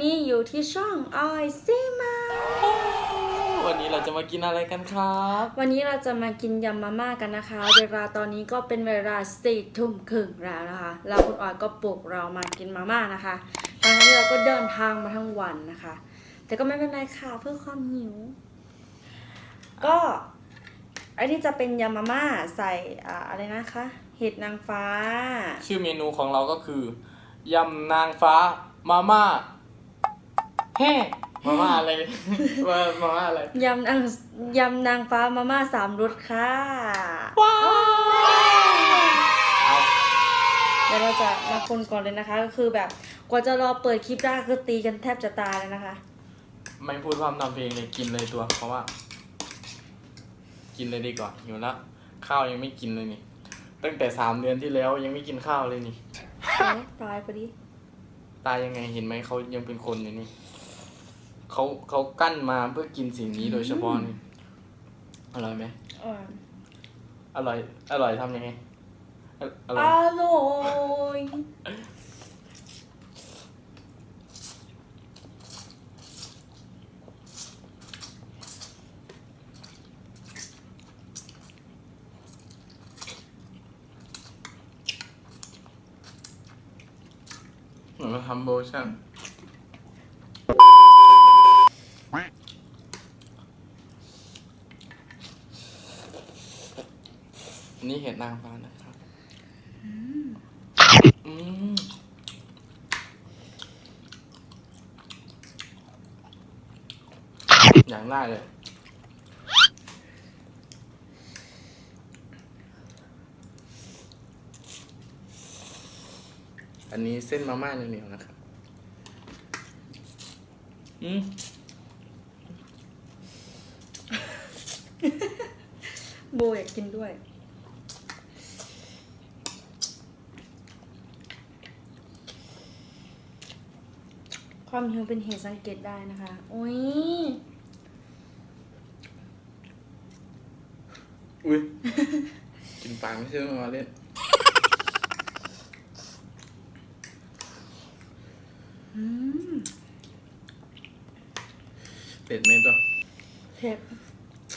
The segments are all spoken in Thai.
นนี้อยู่ที่ช่องออยซีมาวันนี้เราจะมากินอะไรกันครับ วันนี้เราจะมากินยำมาม่ากันนะคะ เวลาตอนนี้ก็เป็นเวลาสี่ทุ่มครึ่งแล้วนะคะแล้วคุณออยก็ปลุกเรามากินมาม่านะคะทั้งที่เราก็เดินทางมาทั้งวันนะคะ แต่ก็ไม่เป็นไรค่ะเพื่อความหิว ก็อันนี้จะเป็นยำมาม่าใส่อ่าอะไรนะคะ เห็ดนางฟ้า ชื่อเมนูของเราก็คือยำนางฟ้ามาม่า แฮ่มาม่าอะไรมามาม่าอะไรยำนางยำนางฟ้ามาม่าสามรสค่ะ ว้าวเอาเดี๋ยวเราจะมาคนก่อนเลยนะคะ ก็คือแบบกว่าจะรอเปิดคลิปได้คือตีกันแทบจะตายเลยนะคะ ไม่พูดพร่ำทำเพลงเลยกินเลยตัว เพราะว่า กินเลยดีกว่าอยู่แล้วข้าวยังไม่กินเลยนี่ ตั้งแต่สามเดือนที่แล้วยังไม่กินข้าวเลยนี่เอ๊ะตายพอดี ตายยังไงเห็นไหมเขายังเป็นคนอยู่นี่ เขาเขากั้นมาเพื่อกินสิ่งนี้โดยเฉพาะนี่อร่อยไหมอ่าอร่อย อร่อยทำยังไงออร่ออยร่อยเหมือนมาทำโบชั่น นี่เห็ดนางฟ้านะครับอืมอย่างน่าเลย อันนี้เส้นมาม่าเหนียวๆนะครับ อืมโบอยากกินด้วย ความหิวเป็นเหตุสังเกตได้นะคะโอ้ยอุ้ย กินปากไม่ใช่มาเล่น อืมเด็ดไหมตัว เผ็ด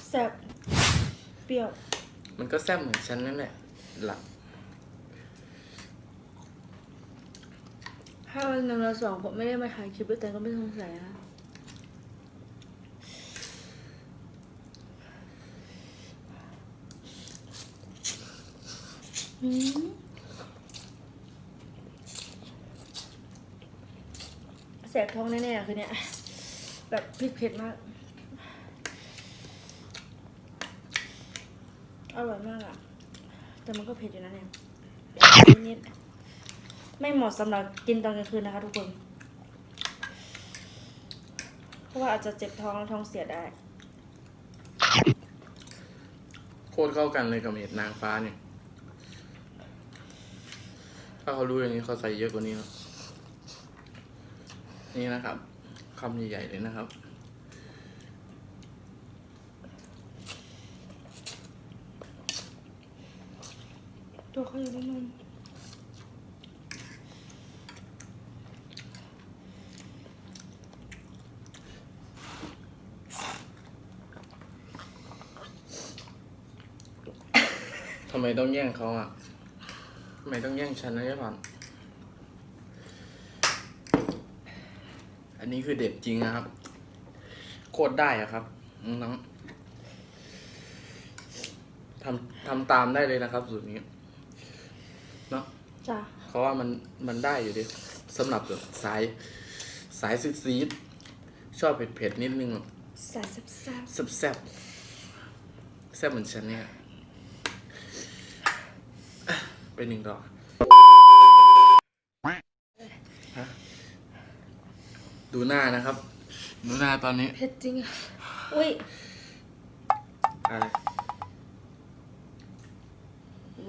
แซ่บเปรี้ยว มันก็แซ่บเหมือนฉันนั่นแหละ หลัก ถ้าวันหนึ่งเราสองคนไม่ได้มาถ่ายคลิปด้วยกันก็ไม่สงสัยนะอืมแสบท้องแน่ๆคือเนี่ย แบบพริกเผ็ดมาก อร่อยมากอะแต่มันก็เผ็ดอยู่นะเนี่ยนิดๆ ไม่เหมาะสำหรับกินตอนกลางคืนนะคะ ทุกคน เพราะว่าอาจจะเจ็บท้องและท้องเสียได้ โคตรเข้ากันเลยกับเห็ดนางฟ้าเนี่ย ถ้าเขารู้อย่างนี้เขาใส่เยอะกว่านี้ครับนี่นะครับคำใหญ่ๆเลยนะครับ ตัวเขาอยู่ในนม ไมต้องแย่งเขาอะทำไมต้องแย่งฉันนะยายผ่อนอันนี้คือเด็ดจริงนะครับ โคตรได้อะครับน้องทำทำตามได้เลยนะครับ สูตรนี้เนาะจ้ะเพราะว่ามันมันได้อยู่ดิสำหรับแบบสาย สายซีดซีดชอบเผ็ดเผ็ดๆนิดนึงแบบใส่แซ่บแซ่บแซ่บแซ่บเหมือนฉันเนี่ย อะไปหนึ่งดอกฮะดูหน้านะครับ ดูหน้าตอนนี้ๆเผ็ดจริงอะอุ้ยอะไร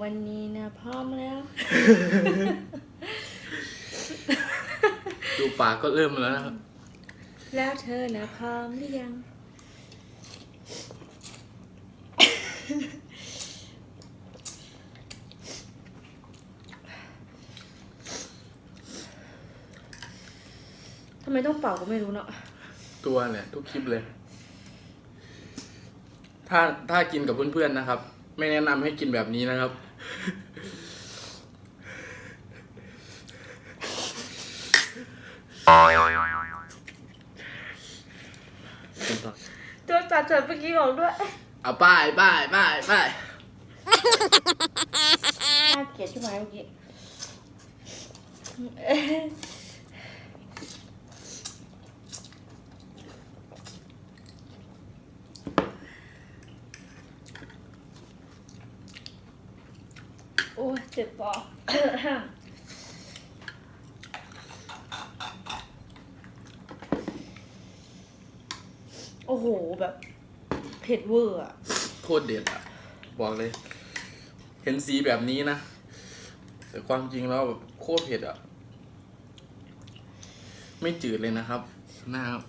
วันนี้นะพร้อมแล้ว ดูปากก็เริ่มแล้วนะครับ แล้วเธอนะพร้อมหรือยัง ไมต้องเป่าก็ไม่รู้เนาะตัวแหละทุกคลิปเลย ถ้าถ้ากินกับเพื่อนๆนะครับ ไม่แนะนำให้กินแบบนี้นะครับกินต่อตัวจัดเฉิดเมื่อกี้บอกด้วยเอาป้ายป้ายป้ายป้ายน่าเกลียดใช่ไหมเมื่อกี้ โอ้เจ็บปอโอ้โห แบบเผ็ดเวอร์อะโคตรเด็ดอะบอกเลย เห็นสีแบบนี้นะ แต่ความจริงแล้วแบบโคตรเผ็ดอะไม่จืดเลยนะครับนะครับ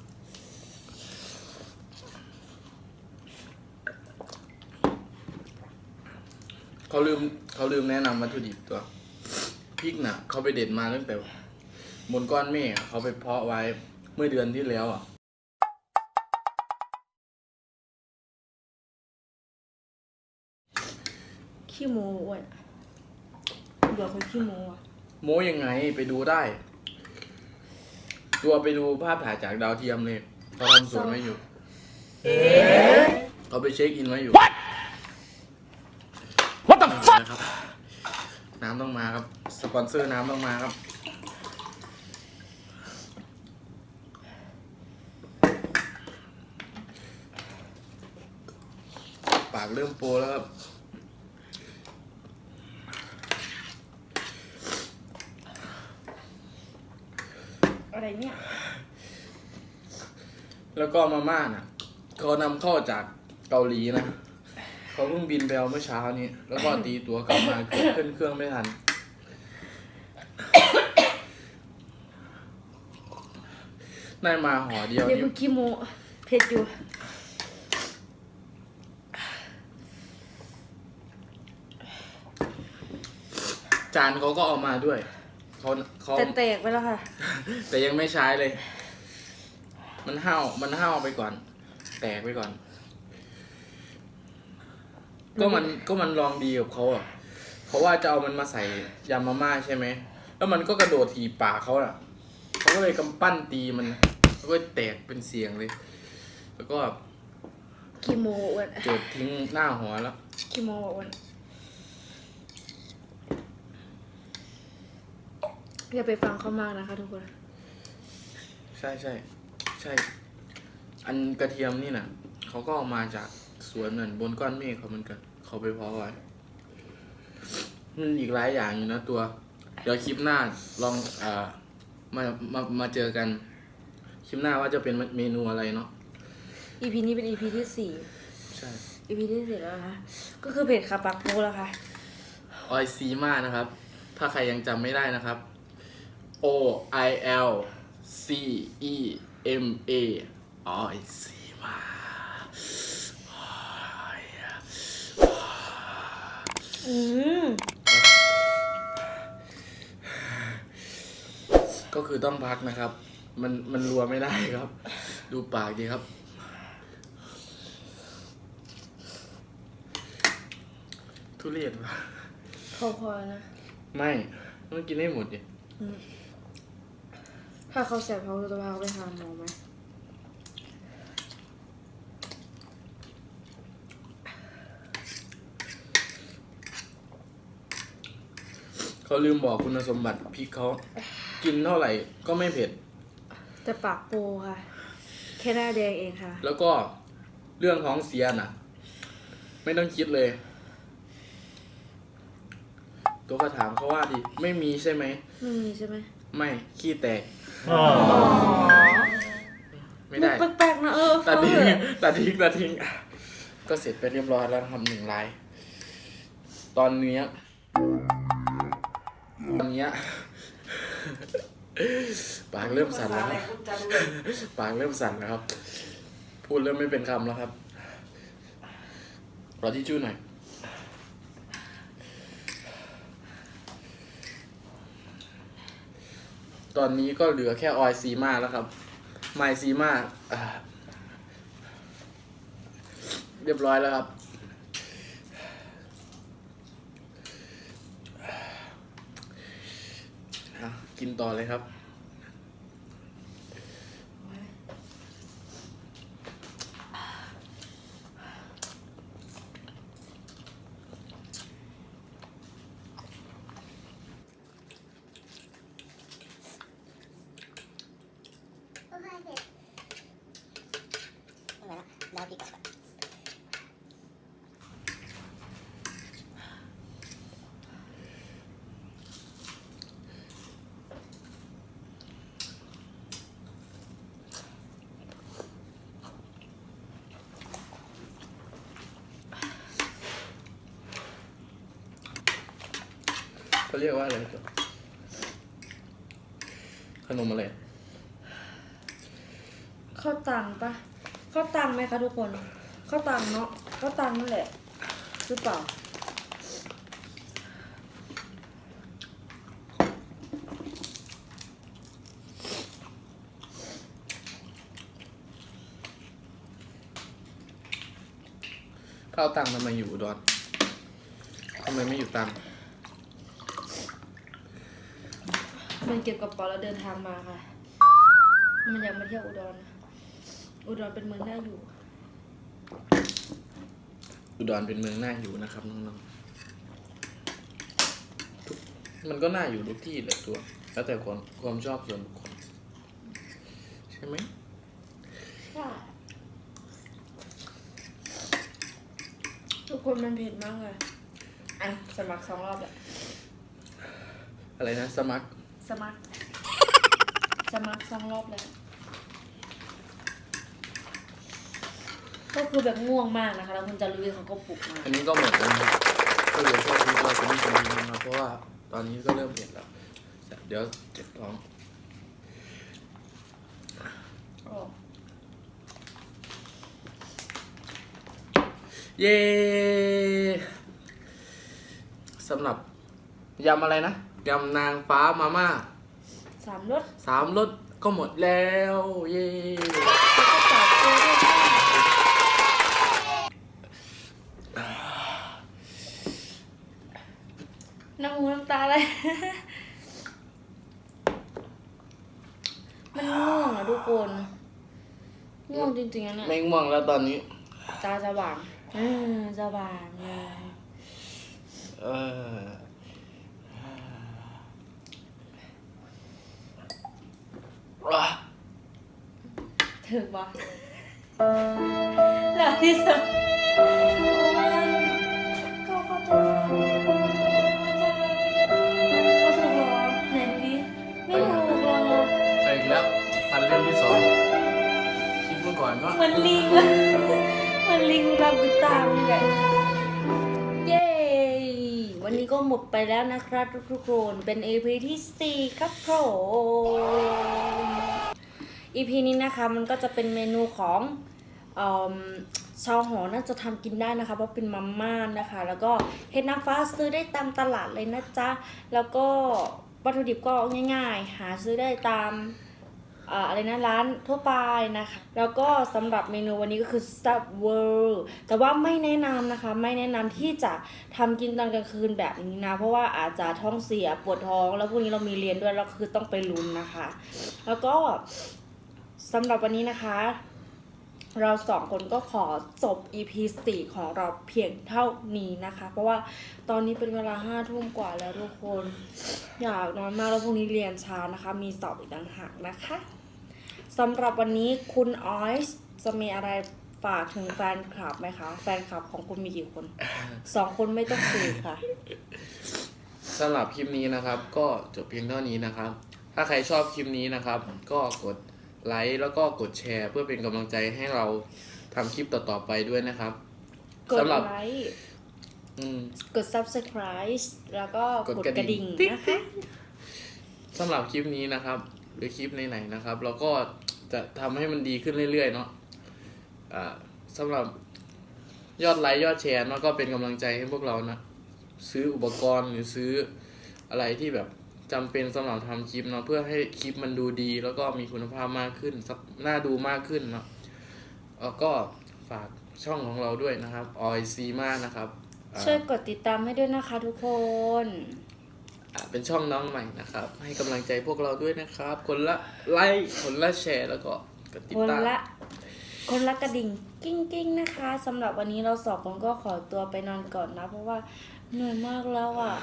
เขาลืมเขาลืมแนะนำวัตถุดิบตัวพริกน่ะ เขาไปเด็ดมาตั้งแต่บนก้อนเมฆอะเขาไปเพาะไว้เมื่อเดือนที่แล้วอะ ขี้โมอ้วนเบื่อคนขี้โมอะโม้ยังไงไปดูได้ ตัวไปดูภาพถ่ายจากดาวเทียมเลยเขาทำสวนไว้อยู่ เขาไปเช็คอินไว้อยู่ What the fuck นะครับ น้ำต้องมาครับ สปอนเซอร์น้ำต้องมาครับ ปากเริ่มโปรแล้วครับอะไรเนี่ย แล้วก็มาม่าน่ะเขานำเข้าจากเกาหลีนะ เขาเพิ่งบินไปเอาเมื่อเช้านี้ แล้วก็ตีตัวกลับมาเกือบขึ้นเครื่องไม่ทัน ได้มาห่อเดียวเดี๋ยวนี่เพิ่งขี้โมเผ็ดอยู่ จานเขาก็เอามาด้วยเขาเขาแต่แตกไปแล้วค่ะ แต่ยังไม่ใช้เลย มันห้าวมันห้าวไปก่อน แตกไปก่อน ก็มันก็มันลองดีกับเขาอะเพราะว่าจะเอามันมาใส่ยำมาม่าใช่ไหม แล้วมันก็กระโดดถีบปากเขาอะเขาก็เลยกำปั้นตีมันแล้วก็แตกเป็นเสียงเลย แล้วก็ขี้โมอ้วนเกิดทิ้งหน้าหัวแล้วขี้โมอ้วนอย่าไปฟังเขามากนะคะทุกคน ใช่ใช่ใช่ อันกระเทียมนี่น่ะเขาก็เอามาจากส วนเหมือนบนก้อนเมฆเขาเหมือนกัน เขาไปเพาะไว้มันอีกหลายอย่างอยู่นะตัว เดี๋ยวคลิปหน้าลองเอ่อมามามาเจอกัน คลิปหน้าว่าจะเป็นเมนูอะไรเนาะ EP นี้เป็น EP ที่สี่ ใช่ EP ที่สี่แล้วนะคะก็คือเผ็ดค่ะปักโมแล้วค่ะ ออยซีมานะครับ ถ้าใครยังจำไม่ได้นะครับ O I L C E M A ออยซีมาออย อืมก็คือต้องพักนะครับ มันมันรัวไม่ได้ครับ ดูปากดีครับ ทุเรียนวะพอพอนะ ไม่ต้องกินให้หมดดิถ้าเขาแสบเขาจะพาเขาไปหาหมอไหม เขาลืมบอกคุณสมบัติพริกเขากินเท่าไหร่ก็ไม่เผ็ด แต่ปากโปค่ะ แค่หน้าแดงเองค่ะ แล้วก็เรื่องท้องเสียน่ะ ไม่ต้องคิดเลย ตัวก็ถามเขาว่าดิไม่มีใช่ไหม ไม่มีใช่ไหมไม่ขี้แตก อ๋อไม่ได้มุกแปลกๆนะเออตัดทิ้งเออตัดทิ้งตัดทิ้งก็เสร็จไปเรียบร้อยแล้วนะครับหนึ่งลาย ตอนเนี้ย ตอนเนี้ยปากเริ่มสั่นแล้วปากเริ่มสั่นแล้วครับ พูดเริ่มไม่เป็นคำแล้วครับรอที่จู้หน่อยตอนนี้ก็เหลือแค่ออยซีมาแล้วครับ ไมซีมาเรียบร้อยแล้วครับ อะ กินต่อเลยครับ โอเคเผ็ดไม่ไหวละเราดีกว่าก่อน เขาเรียกว่าอะไรครับขนมอะไรข้าวตังปะข้าวตังไหมคะทุกคนข้าวตังเนาะข้าวตังนั่นแหละหรือเปล่าข้าวตังทำไมอยู่อุดอนทำไมไม่อยู่ตัง มันเก็บกระเป๋าแล้วเดินทางมาค่ะ มันอยากมาเที่ยวอุดรนะอุดรเป็นเมืองน่าอยู่ อุดรเป็นเมืองน่าอยู่นะครับน้องๆทุกมันก็น่าอยู่ทุกที่แหละตัว แล้วแต่ความความชอบส่วนบุคคลใช่ไหมทุกคนมันเผ็ดมากเลย อะสมัครสองรอบแหละอะไรนะ สมัคร สมัคร สมัครสองรอบแล้ว ก็คือแบบง่วงมากนะคะ แล้วคุณจารุวีเขาก็ปลุกมา อันนี้ก็หมดแล้วนะครับก็เหลือแค่ที่เราจะไม่กินนี้นะครับเพราะว่าตอนนี้ก็เริ่มเผ็ดแล้ว เดี๋ยวเจ็บท้องโอ้เย้สำหรับยำอะไรนะ ยำนางฟ้ามาม่าสามรสสามรสก็หมดแล้ว เย้แล้วก็จับตัวด้วยค่ะน้ำหูน้ำตาเลย มันง่วงอะทุกคนง่วงจริงๆอะเนี่ยไม่ง่วงแล้วตอนนี้ ตาสว่างเออสว่างเลย เออ อะ ถึกปะหลับที่สุดโอ๊ยก็เข้าใจเข้าใจก็ถูกเหรอไหนดูดิไม่ถูกหรอกไปอีกแล้วพันเล่มที่สองคลิปเมื่อก่อนก็ เหมือนลิงอะเหมือนลิงรับดูตามนี่แหละเย้วันนี้ ก็หมดไปแล้วนะครับ ทุกๆคนเป็น EP ที่ 4 ครับผม EP นี้นะคะมันก็จะเป็นเมนูของอชาวหอน่าจะทำกินได้นะคะ เพราะเป็นมัมม่านะคะ แล้วก็เห็ดนางฟ้าซื้อได้ตามตลาดเลยนะจ๊ะ แล้วก็วัตถุดิบก็ง่ายๆ หาซื้อได้ตาม อะไรนะร้านทั่วไปนะคะ แล้วก็สำหรับเมนูวันนี้ก็คือ Sub World แต่ว่าไม่แนะนำนะคะ ไม่แนะนำที่จะทำกินตอนกลางคืนแบบนี้นะ เพราะว่าอาจจะท้องเสียปวดท้อง แล้วพรุ่งนี้เรามีเรียนด้วยแล้วคือต้องไปลุ้นนะคะ แล้วก็สำหรับวันนี้นะคะ เราสองคนก็ขอจบ EP 4ของเราเพียงเท่านี้นะคะ เพราะว่าตอนนี้เป็นเวลาห้าทุ่มกว่าแล้วทุกคน อยากนอนมากแล้วพรุ่งนี้เรียนเช้านะคะ มีสอบอีกต่างหากนะคะ สำหรับวันนี้คุณออยส์จะมีอะไรฝากถึงแฟนคลับไหมคะ แฟนคลับของคุณมีกี่คน สองคนไม่ต้องสี่ค่ะ สำหรับคลิปนี้นะครับ ก็จบเพียงเท่านี้นะครับ ถ้าใครชอบคลิปนี้นะครับ ก็กดไลค์แล้วก็กดแชร์เพื่อเป็นกำลังใจให้เราทำคลิปต่อๆไปด้วยนะครับกดสำหรับไลค์อืม กด subscribe แล้วก็กดกดกระกระดิ่ดิ่งง นะคะ สำหรับคลิปนี้นะครับ หรือคลิปไหนๆนะครับ เราก็จะทำให้มันดีขึ้นเรื่อยๆเนาะอ่าสำหรับยอดไลค์ยอดแชร์เนาะก็เป็นกำลังใจให้พวกเรานะซื้ออุปกรณ์หรือซื้ออะไรที่แบบจำเป็นสำหรับทำคลิปเนาะเพื่อให้คลิปมันดูดี แล้วก็มีคุณภาพมากขึ้นน่าดูมากขึ้นเนาะแล้วก็ฝากช่องของเราด้วยนะครับออยซีมานะครับ ช่วยกดติดตามให้ด้วยนะคะทุกคน เป็นช่องน้องใหม่นะครับ ให้กำลังใจพวกเราด้วยนะครับ คนละไลค์คนละแชร์แล้วก็กดติดคนตาม ละ คนละกระดิ่งกิ้งกิ้งๆนะคะสำหรับวันนี้เราสองคนก็ขอตัวไปนอนก่อนนะ เพราะว่าเหนื่อยมากแล้วอะ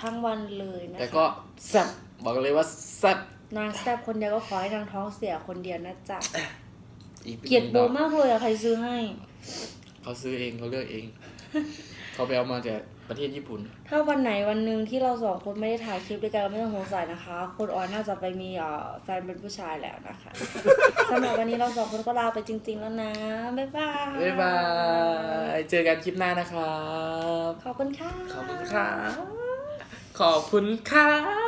ทั้งวันเลยนะคะแต่ก็แซ่บบอกเลยว่าแซ่บนางแซ่บคนเดียวก็ขอให้นางท้องเสียคนเดียวนะจ๊ะอีกเกลียดโบมากเลยอะใครซื้อให้ เขาซื้อเองเขาเลือกเอง เขาไปเอามาจาก ประเทศญี่ปุ่น ถ้าวันไหนวันหนึ่งที่เราสองคนไม่ได้ถ่ายคลิปด้วยกันก็ไม่ต้องสงสัยนะคะคนออนน่าจะไปมีเอ่อแฟนเป็นผู้ชายแล้วนะคะ สำหรับวันนี้เราสองคนก็ลาไปจริง ๆ แล้วนะ บ๊ายบายบ๊ายบาย เจอกันคลิปหน้านะครับ ขอบคุณค่ะ ขอบคุณค่ะ ขอบคุณค่ะ